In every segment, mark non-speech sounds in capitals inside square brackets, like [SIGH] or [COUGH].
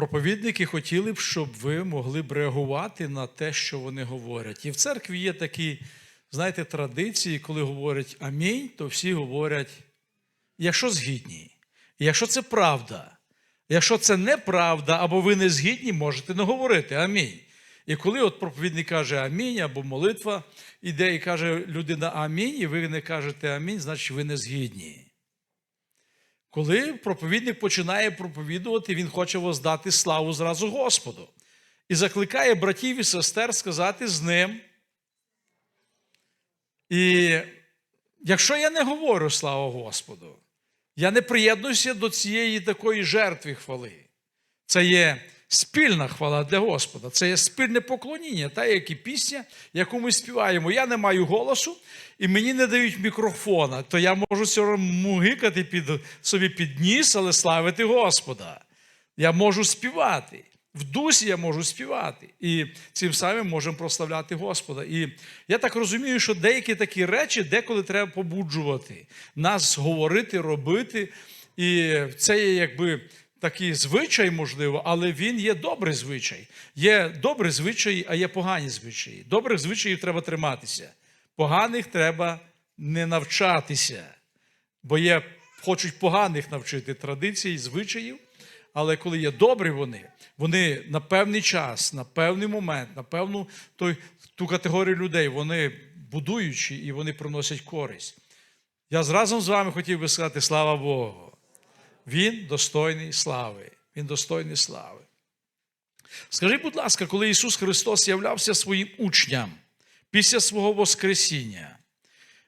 проповідники хотіли б, щоб ви могли б реагувати на те, що вони говорять. І в церкві є такі, знаєте, традиції, коли говорять амінь, то всі говорять, якщо згідні. Якщо це правда. Якщо це неправда, або ви не згідні, можете не говорити амінь. І коли от проповідник каже амінь, або молитва іде і каже людина амінь, і ви не кажете амінь, значить ви не згідні. Коли проповідник починає проповідувати, він хоче воздати славу зразу Господу. І закликає братів і сестер сказати з ним. І якщо я не говорю слава Господу, я не приєднуюся до цієї такої жертви хвали. Це є спільна хвала для Господа, це є спільне поклоніння, та як і пісня, яку ми співаємо. Я не маю голосу, і мені не дають мікрофона, то я можу все мугикати під, собі під ніс, але славити Господа. Я можу співати. В дусі я можу співати. І цим самим можемо прославляти Господа. І я так розумію, що деякі такі речі деколи треба побуджувати, нас говорити, робити. І це є якби такий звичай, можливо, але він є добрий звичай. Є добрі звичаї, а є погані звичаї. Добрих звичаїв треба триматися. Поганих треба не навчатися. Бо є, хочуть поганих навчити традицій, звичаїв. Але коли є добрі вони, вони на певний час, на певний момент, на певну той, ту категорію людей, вони будуючі і вони приносять користь. Я разом з вами хотів би сказати слава Богу. Він достойний слави. Він достойний слави. Скажіть, будь ласка, коли Ісус Христос являвся своїм учням після свого Воскресіння,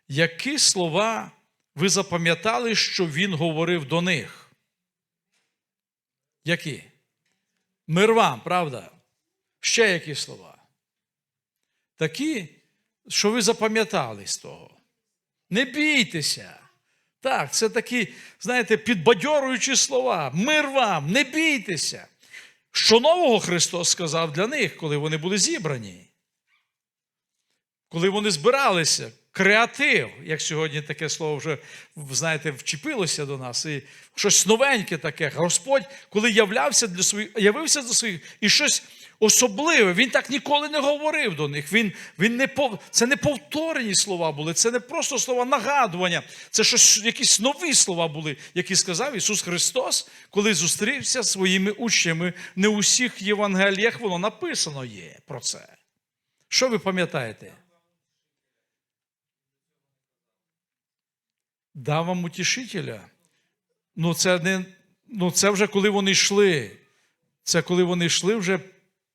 які слова ви запам'ятали, що Він говорив до них? Які? Мир вам, правда? Ще які слова? Такі, що ви запам'ятали з того. Не бійтеся. Так, це такі, знаєте, підбадьорюючі слова. Мир вам, не бійтеся. Що нового Христос сказав для них, коли вони були зібрані? Коли вони збиралися, креатив, як сьогодні таке слово вже, знаєте, вчепилося до нас, і щось новеньке таке. Господь, коли являвся для своїх, явився до своїх, і щось особливе, він так ніколи не говорив до них. Він, він не пов... Це не повторені слова були, це не просто слова нагадування, це щось, якісь нові слова були, які сказав Ісус Христос, коли зустрівся зі своїми учнями. Не у всіх Євангеліях воно написано є про це. Що ви пам'ятаєте? Дав вам утішителя. Ну, це не, ну, це вже коли вони йшли. Це коли вони йшли вже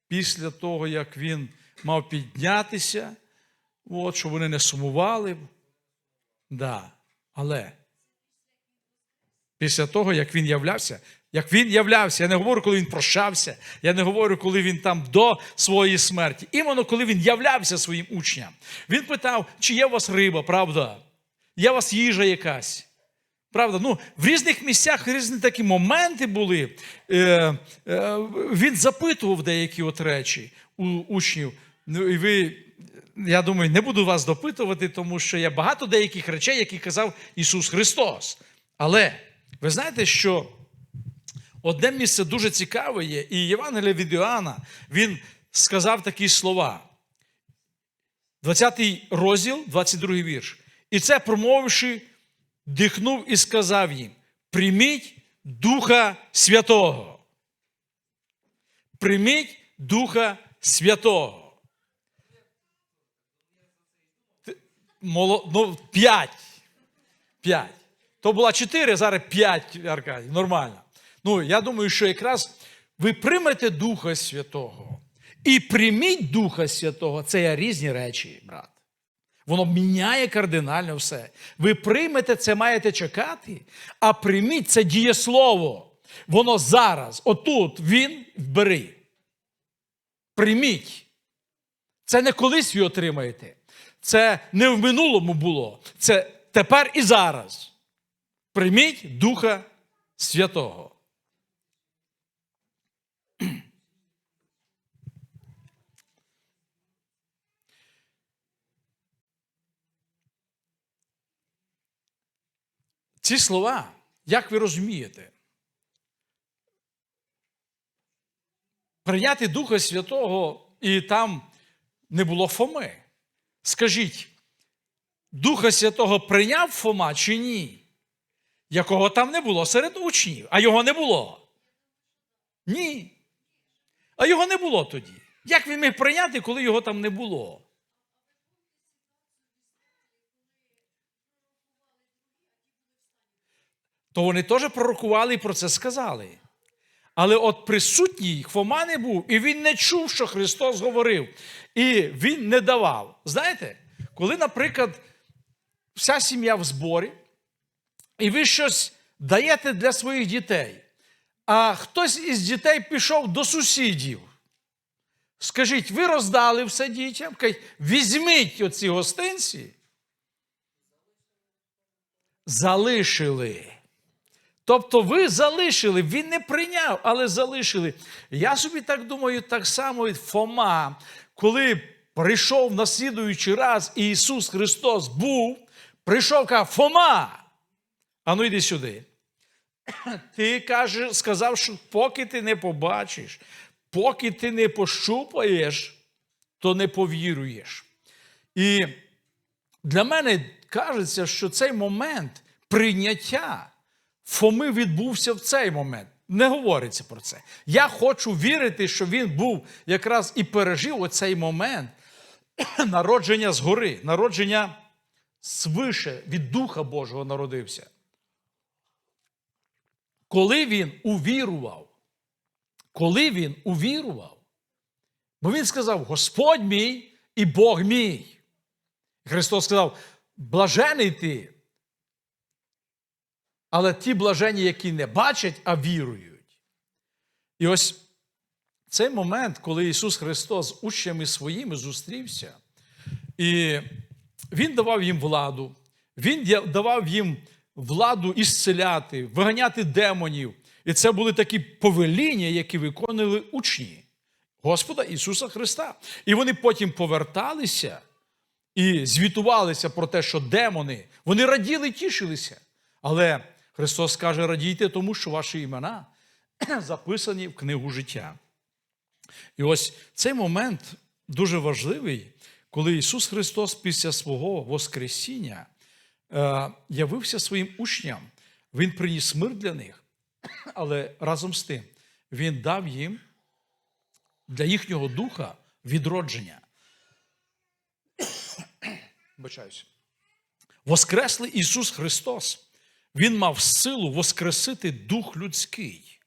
після того, як він мав піднятися, от, щоб вони не сумували. Да. Але після того, як він являвся, як він являвся, я не говорю, коли він прощався, я не говорю, коли він там до своєї смерті. Іменно коли він являвся своїм учням. Він питав, чи є у вас риба, правда? У вас їжа якась. Правда, ну, в різних місцях різні такі моменти були. Е, е, Він запитував деякі от речі у учнів. Ну, і ви, я думаю, не буду вас допитувати, тому що є багато деяких речей, які казав Ісус Христос. Але ви знаєте, що одне місце дуже цікаве є, і Євангелія від Іоанна, він сказав такі слова. 20 розділ, 22 вірш. І це промовивши, дихнув і сказав їм: прийміть Духа Святого. Прийміть Духа Святого. Моло... Ну, п'ять. П'ять. То була чотири, зараз п'ять Аркадій. Нормально. Ну, я думаю, що якраз ви приймете Духа Святого і прийміть Духа Святого це є різні речі, брат. Воно міняє кардинально все. Ви приймете це, маєте чекати, а прийміть це дієслово. Воно зараз, отут, він бери. Прийміть. Це не колись ви отримаєте. Це не в минулому було. Це тепер і зараз. Прийміть Духа Святого. Ці слова, як ви розумієте? прийняти Духа Святого, і там не було Фоми. Скажіть, Духа Святого прийняв Фома чи ні? Якого там не було серед учнів, а його не було. Ні. А його не було тоді. Як він міг прийняти, коли його там не було? То вони теж пророкували і про це сказали. Але от присутній Хвома не був, і він не чув, що Христос говорив, і він не давав. Знаєте, коли, наприклад, вся сім'я в зборі, і ви щось даєте для своїх дітей, а хтось із дітей пішов до сусідів. Скажіть, ви роздали все дітям? Візьміть оці гостинці. Залишили. Тобто ви залишили, він не прийняв, але залишили. Я собі так думаю, так само і Фома, коли прийшов на слідуючий раз і Ісус Христос був, прийшов каже, Фома, а ну йди сюди. [CLEARS THROAT] Ти каже, сказав, що поки ти не побачиш, поки ти не пощупаєш, то не повіруєш. І для мене кажеться, що цей момент прийняття Фоми відбувся в цей момент. Не говориться про це. Я хочу вірити, що він був якраз і пережив оцей момент [CLEARS THROAT] народження згори, народження свише від Духа Божого народився. Коли він увірував, коли він увірував, бо він сказав: Господь мій і Бог мій. Христос сказав: блажений ти. Але ті блажені, які не бачать, а вірують. І ось цей момент, коли Ісус Христос з учнями своїми зустрівся, і Він давав їм владу, Він давав їм владу ісцеляти, виганяти демонів. І це були такі повеління, які виконували учні Господа Ісуса Христа. І вони потім поверталися і звітувалися про те, що демони, вони раділи, тішилися. Але Христос каже: радійте тому, що ваші імена [CLEARS THROAT] записані в книгу життя. І ось цей момент дуже важливий, коли Ісус Христос після свого Воскресіння е, явився своїм учням. Він приніс мир для них, [CLEARS THROAT] але разом з тим Він дав їм для їхнього духа відродження. Бачаюся. Воскреслий Ісус Христос. Він мав силу воскресити дух людський.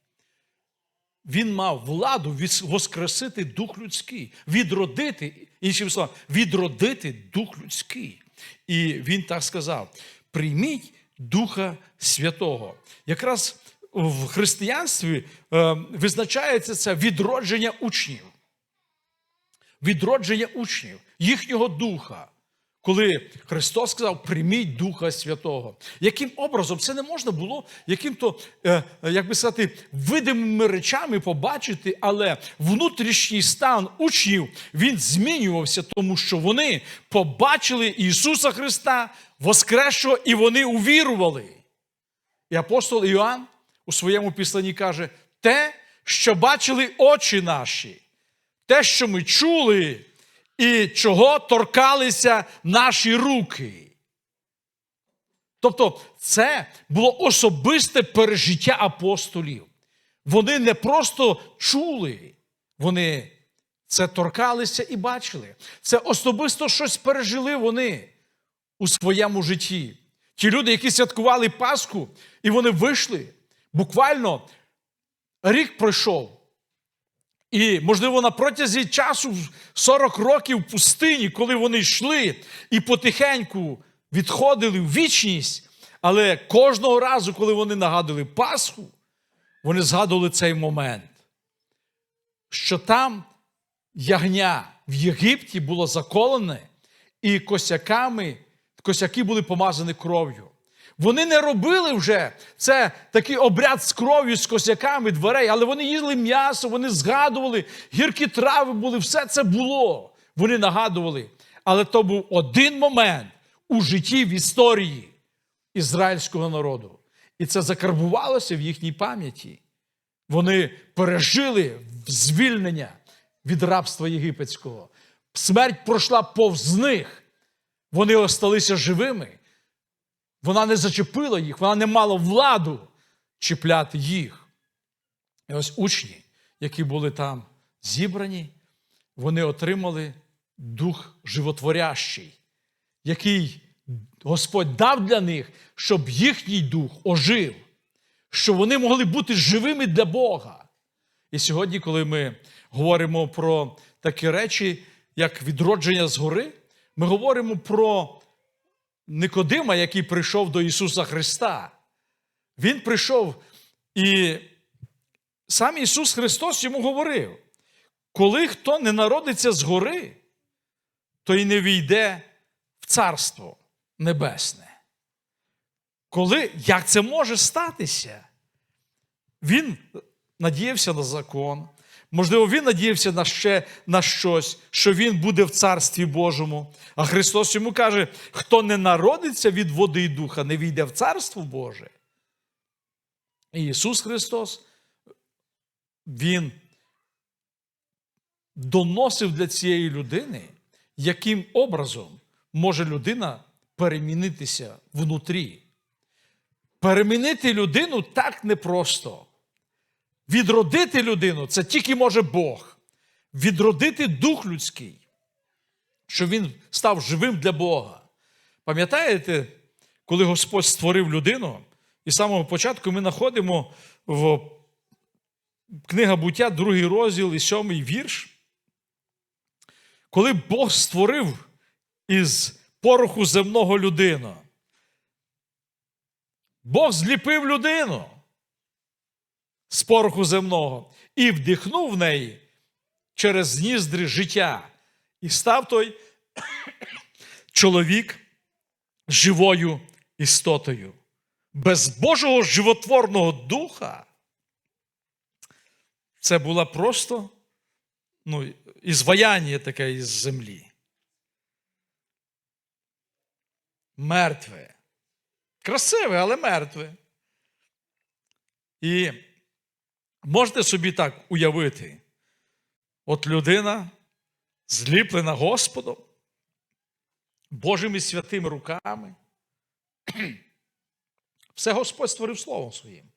Він мав владу воскресити дух людський, відродити, іншим словом, відродити дух людський. І він так сказав: прийміть Духа Святого. Якраз в християнстві е, визначається це відродження учнів. Відродження учнів, їхнього духа. Коли Христос сказав, прийміть Духа Святого. Яким образом це не можна було яким-то, е, як би сказати, видимими речами побачити, але внутрішній стан учнів він змінювався, тому що вони побачили Ісуса Христа, Воскресшого, і вони увірували. І апостол Іоанн у своєму післанні каже: те, що бачили очі наші, те, що ми чули і чого торкалися наші руки. Тобто, це було особисте пережиття апостолів. Вони не просто чули, вони це торкалися і бачили. Це особисто щось пережили вони у своєму житті. Ті люди, які святкували Пасху, і вони вийшли, буквально рік пройшов. І, можливо, на протязі часу 40 років в пустині, коли вони йшли і потихеньку відходили в вічність, але кожного разу, коли вони нагадували Пасху, вони згадували цей момент, що там ягня в Єгипті було заколене, і косяками, косяки були помазані кров'ю. Вони не робили вже це такий обряд з кров'ю, з косяками дверей, але вони їли м'ясо, вони згадували, гіркі трави були, все це було. Вони нагадували. Але то був один момент у житті в історії ізраїльського народу. І це закарбувалося в їхній пам'яті. Вони пережили звільнення від рабства єгипетського. Смерть пройшла повз них. Вони осталися живими. Вона не зачепила їх, вона не мала владу чіпляти їх. І ось учні, які були там зібрані, вони отримали дух животворящий, який Господь дав для них, щоб їхній дух ожив, щоб вони могли бути живими для Бога. І сьогодні, коли ми говоримо про такі речі, як відродження згори, ми говоримо про Никодима, який прийшов до Ісуса Христа. Він прийшов, і сам Ісус Христос йому говорив: коли хто не народиться згори, то й не війде в Царство Небесне. Коли, як це може статися? Він надіявся на закон. Можливо, він надіявся на ще на щось, що він буде в Царстві Божому. А Христос йому каже: хто не народиться від води і духа, не війде в Царство Боже. І Ісус Христос, Він доносив для цієї людини, яким образом може людина перемінитися внутрі. Перемінити людину так непросто. Відродити людину це тільки може Бог. Відродити дух людський, щоб він став живим для Бога. Пам'ятаєте, коли Господь створив людину, і з самого початку ми знаходимо в книга буття, другий розділ і сьомий вірш, коли Бог створив із пороху земного людину, Бог зліпив людину з пороху земного і вдихнув в неї через ніздри життя. І став той [COUGHS] чоловік живою істотою. Без Божого животворного духа це була просто ну, ізваяння таке із землі. Мертве. Красиве, але мертве. І можете собі так уявити, от людина зліплена Господом, Божими святими руками. [CLEARS THROAT] Все Господь створив Словом Своїм.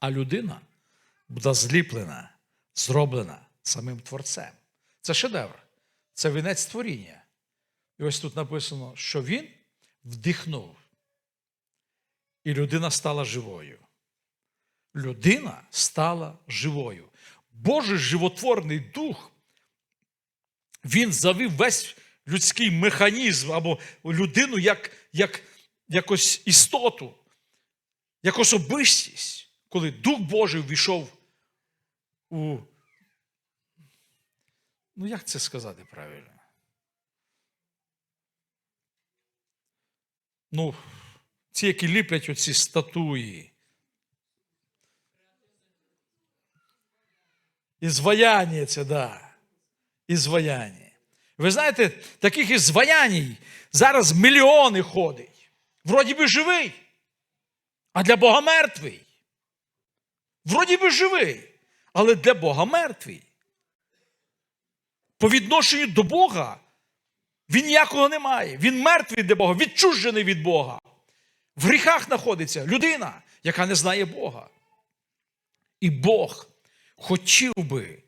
А людина буде зліплена, зроблена самим Творцем. Це шедевр, це вінець творіння. І ось тут написано, що він вдихнув, і людина стала живою. Людина стала живою. Божий животворний дух, він завів весь людський механізм або людину як, як якось істоту, як особистість, коли Дух Божий ввійшов у. Ну, як це сказати правильно? Ну, ці, які ліплять оці статуї. Ізваяння це, да. Ізваяння. Ви знаєте, таких ізваяній зараз мільйони ходить. Вроді би живий, а для Бога мертвий. Вроді би живий, але для Бога мертвий. По відношенню до Бога він ніякого не має. Він мертвий для Бога, відчужений від Бога. В гріхах знаходиться людина, яка не знає Бога. І Бог хотів би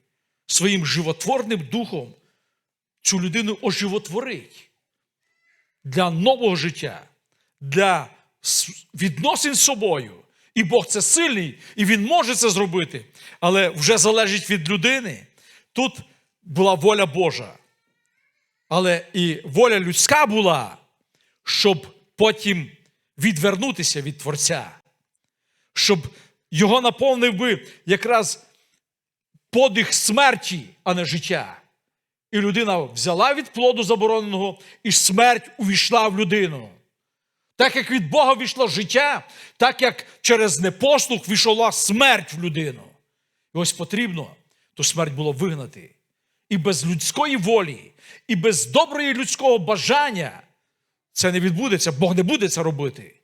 своїм животворним духом цю людину оживотворити для нового життя, для відносин з собою. І Бог це сильний, і Він може це зробити, але вже залежить від людини. Тут була воля Божа. Але і воля людська була, щоб потім відвернутися від Творця, щоб його наповнив би якраз подих смерті, а не життя. І людина взяла від плоду забороненого, і смерть увійшла в людину. Так як від Бога війшло життя, так як через непослух війшла смерть в людину. І ось потрібно ту смерть було вигнати. І без людської волі, і без доброї людського бажання це не відбудеться, Бог не буде це робити.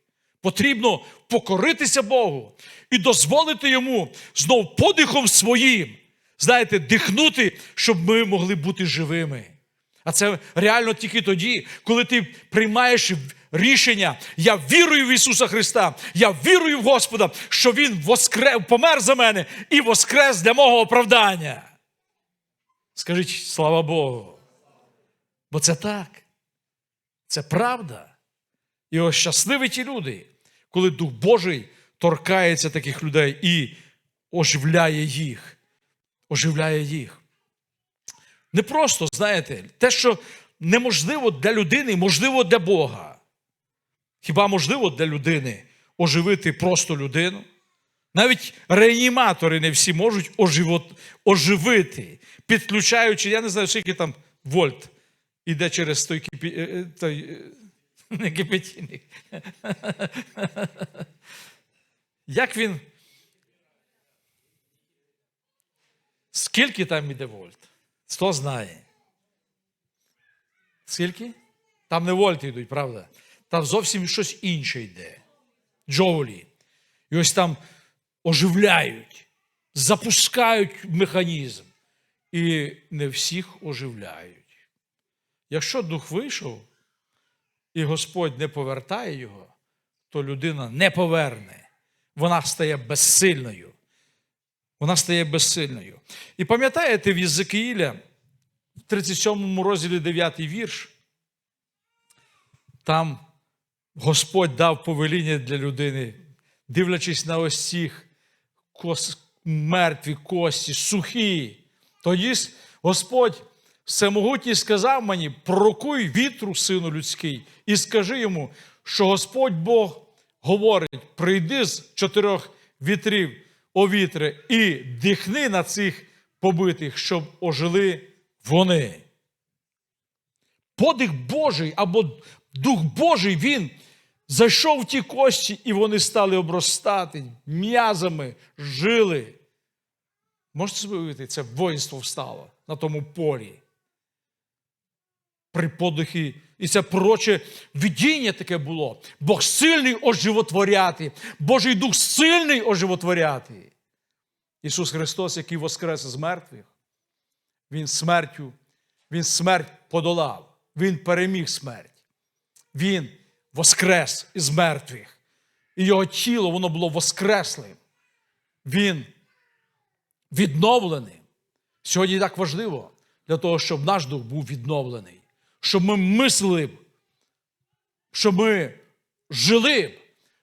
Потрібно покоритися Богу і дозволити йому знов подихом своїм знаєте, дихнути, щоб ми могли бути живими. А це реально тільки тоді, коли ти приймаєш рішення, я вірую в Ісуса Христа, я вірую в Господа, що Він воскре... помер за мене і воскрес для мого оправдання. Скажіть, слава Богу. Бо це так. Це правда. І ось щасливі ті люди, коли Дух Божий торкається таких людей і оживляє їх. Оживляє їх. Не просто, знаєте, те, що неможливо для людини, можливо для Бога. Хіба можливо для людини оживити просто людину? Навіть реаніматори не всі можуть оживот, оживити, підключаючи, я не знаю, скільки там вольт іде через той, кипі, е, е, той е, [LAUGHS] не кипятильник. [LAUGHS] Як він? Скільки там іде вольт? Хто знає? Скільки? Там не вольти йдуть, правда? Там зовсім щось інше йде. Джоулі. І ось там оживляють, запускають механізм. І не всіх оживляють. Якщо дух вийшов, і Господь не повертає його, то людина не поверне. Вона стає безсильною. Вона стає безсильною. І пам'ятаєте в Єзекиїля, в 37 розділі 9 вірш, там Господь дав повеління для людини, дивлячись на ось цих кос, мертві кості, сухі. Тоді Господь всемогутній сказав мені: пророкуй вітру, сину людський, і скажи йому, що Господь Бог говорить: прийди з чотирьох вітрів о вітри і дихни на цих побитих, щоб ожили вони. Подих Божий або Дух Божий, він зайшов в ті кості, і вони стали обростати м'язами, жили. Можете собі уявити, це воїнство встало на тому полі. При подихі. І це пророче видіння таке було. Бог сильний оживотворяти, Божий Дух сильний оживотворяти. Ісус Христос, який воскрес з мертвих, Він смертю, Він смерть подолав, Він переміг смерть. Він воскрес із мертвих. І його тіло воно було воскреслим. Він відновлений. Сьогодні так важливо для того, щоб наш дух був відновлений, щоб ми мислили, щоб ми жили,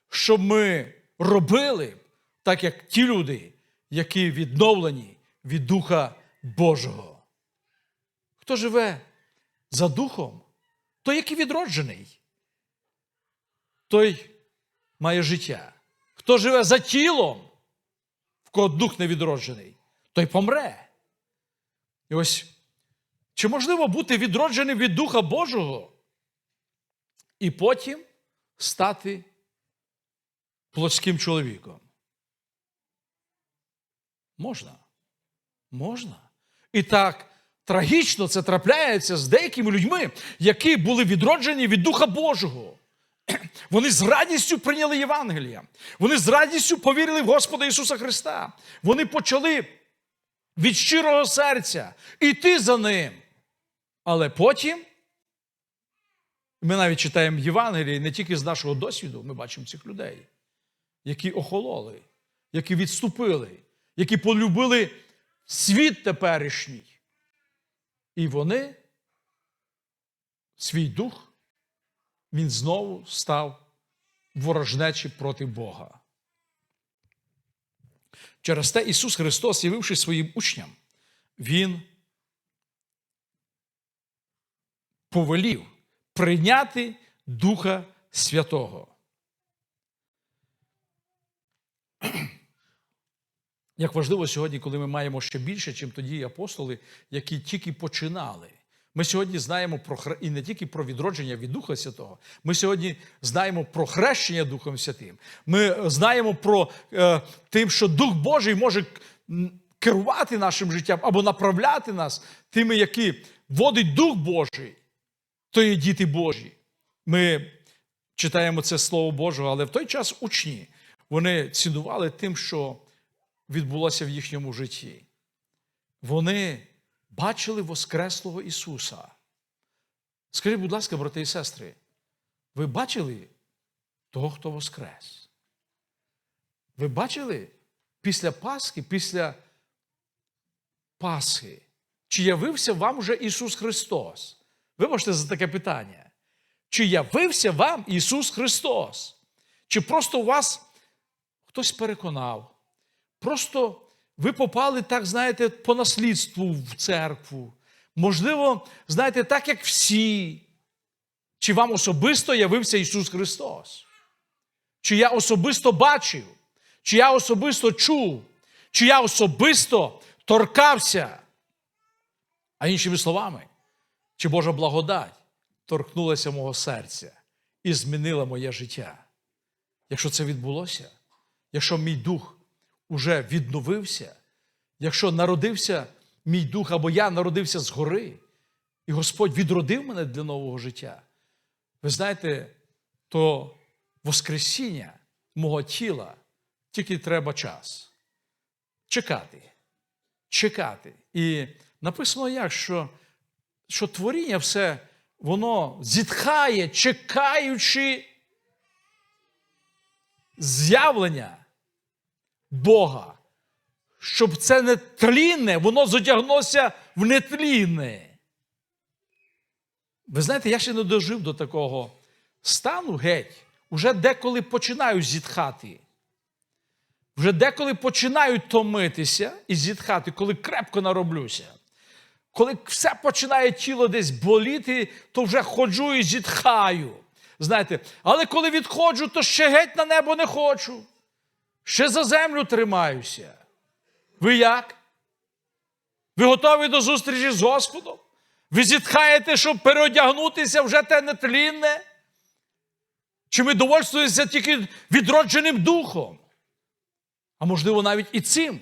щоб ми робили так як ті люди, які відновлені від Духа Божого. Хто живе за Духом, той, який відроджений, той має життя. Хто живе за тілом, в кого дух не відроджений, той помре. І ось чи можливо бути відродженим від Духа Божого і потім стати плотським чоловіком? Можна. Можна. І так трагічно це трапляється з деякими людьми, які були відроджені від Духа Божого. [CLEARS THROAT] Вони з радістю прийняли Євангелія. Вони з радістю повірили в Господа Ісуса Христа. Вони почали від щирого серця йти за Ним. Але потім ми навіть читаємо Євангелії не тільки з нашого досвіду, ми бачимо цих людей, які охололи, які відступили, які полюбили світ теперішній. І вони, свій дух, він знову став ворожнечі проти Бога. Через те Ісус Христос, явившись своїм учням, Він повелів прийняти Духа Святого. Як важливо сьогодні, коли ми маємо ще більше, чим тоді апостоли, які тільки починали. Ми сьогодні знаємо про і не тільки про відродження від Духа Святого. Ми сьогодні знаємо про хрещення Духом Святим. Ми знаємо про е, тим, що Дух Божий може керувати нашим життям або направляти нас тими, які водить Дух Божий, то є діти Божі. Ми читаємо це Слово Божого, але в той час учні вони цінували тим, що відбулося в їхньому житті. вони бачили Воскреслого Ісуса. Скажіть, будь ласка, брати і сестри, ви бачили того, хто Воскрес? Ви бачили після Пасхи, після Пасхи, чи явився вам вже Ісус Христос? Вибачте за таке питання. Чи явився вам Ісус Христос? Чи просто вас хтось переконав? Просто ви попали, так, знаєте, по наслідству в церкву. Можливо, знаєте, так, як всі. Чи вам особисто явився Ісус Христос? Чи я особисто бачив, чи я особисто чув, чи я особисто торкався? А іншими словами, чи Божа благодать торкнулася мого серця і змінила моє життя? Якщо це відбулося, якщо мій дух уже відновився, якщо народився мій дух або я народився згори, і Господь відродив мене для нового життя, ви знаєте, то Воскресіння мого тіла тільки треба час. Чекати. Чекати. І написано як, що, що творіння все, воно зітхає, чекаючи з'явлення Бога, щоб це не тлінне, воно зодягнулося в нетлінне. Ви знаєте, я ще не дожив до такого стану геть. Уже деколи починаю зітхати. Вже деколи починаю томитися і зітхати, коли крепко нароблюся. Коли все починає тіло десь боліти, то вже ходжу і зітхаю. Знаєте, але коли відходжу, то ще геть на небо не хочу. Ще за землю тримаюся. Ви як? Ви готові до зустрічі з Господом? Ви зітхаєте, щоб переодягнутися вже те нетлінне? Чи ми довольствуємося тільки відродженим духом? А можливо, навіть і цим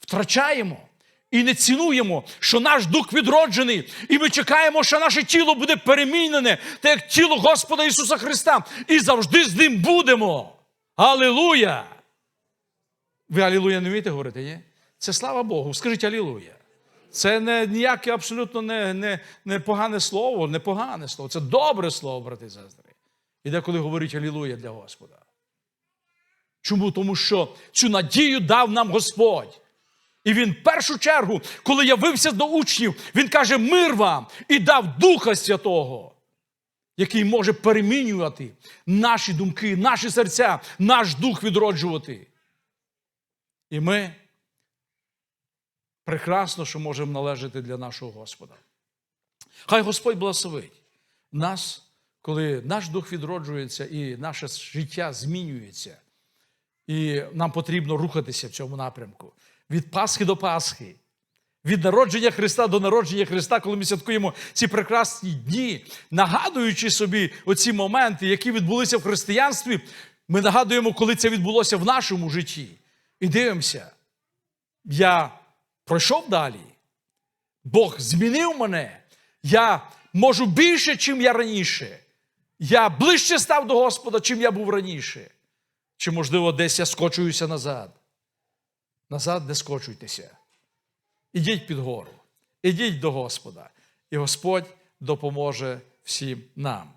втрачаємо і не цінуємо, що наш дух відроджений, і ми чекаємо, що наше тіло буде перемінене, так як тіло Господа Ісуса Христа, і завжди з ним будемо. Алілуя! Ви Алілуя не вмієте говорити, ні? Це слава Богу. Скажіть Алілуя. Це не ніяке абсолютно не, не, не погане слово, не погане слово. Це добре слово, брати і сестри. І деколи говорить Алілуя для Господа. Чому? Тому що цю надію дав нам Господь. І він в першу чергу, коли явився до учнів, він каже: мир вам і дав Духа Святого, який може перемінювати наші думки, наші серця, наш дух відроджувати. І ми прекрасно, що можемо належати для нашого Господа. Хай Господь благословить нас, коли наш дух відроджується і наше життя змінюється. І нам потрібно рухатися в цьому напрямку. Від Пасхи до Пасхи, від народження Христа до народження Христа, коли ми святкуємо ці прекрасні дні, нагадуючи собі оці моменти, які відбулися в християнстві, ми нагадуємо, коли це відбулося в нашому житті. І дивимося, я пройшов далі. Бог змінив мене. Я можу більше, чим я раніше. Я ближче став до Господа, чим я був раніше. Чи, можливо, десь я скочуюся назад? Назад не скочуйтеся. Ідіть під гору, ідіть до Господа, і Господь допоможе всім нам.